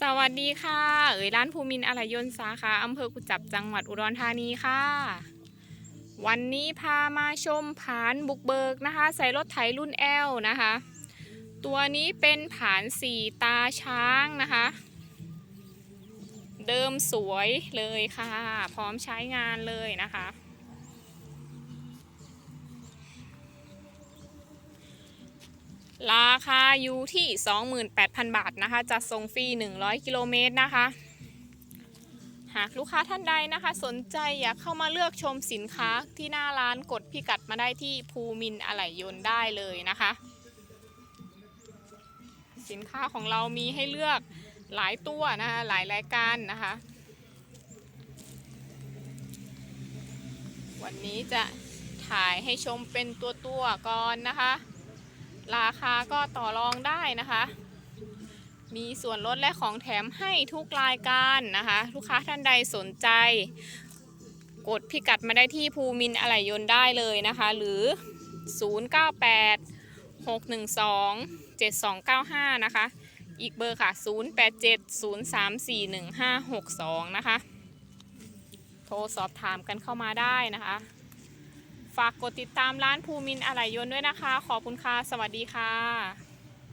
สวัสดีค่ะ เอ๋ยร้านภูมินทร์อะไหล่ยนสาขาอำเภอกุจับจังหวัดอุดรธานีค่ะ วันนี้พามาชมผานบุกเบิกนะคะ ใส่รถไถรุ่นแอลนะคะ ตัวนี้เป็นผานสี่ตาช้างนะคะ เดิมสวยเลยค่ะ พร้อมใช้งานเลยนะคะ ราคาอยู่ที่ 28,000 บาทนะคะจะส่งฟรี 100 กิโลเมตรนะคะ หากลูกค้าท่านใดนะคะ สนใจอยากเข้ามาเลือกชมสินค้าที่หน้าร้านกดพิกัดมาได้ที่ภูมินอะไหล่ยนต์ได้เลยนะคะ สินค้าของเรามีให้เลือกหลายตัวนะคะ หลายรายการนะคะ วันนี้จะถ่ายให้ชมเป็นตัวตัวก่อนนะคะ ราคาก็ต่อรองได้นะคะ มีส่วนลดและของแถมให้ทุกรายการนะคะ ลูกค้าท่านใดสนใจ กดพิกัดมาได้ที่ภูมินอะไหล่ยนต์ได้เลยนะคะ หรือ 098 612 7295 นะคะ อีกเบอร์ค่ะ 087 034 1562 นะคะ โทรสอบถามกันเข้ามาได้นะคะ ฝากกดติดตามร้านภูมินทร์อะไหล่ยนต์ด้วยนะคะ ขอบคุณค่ะ สวัสดีค่ะ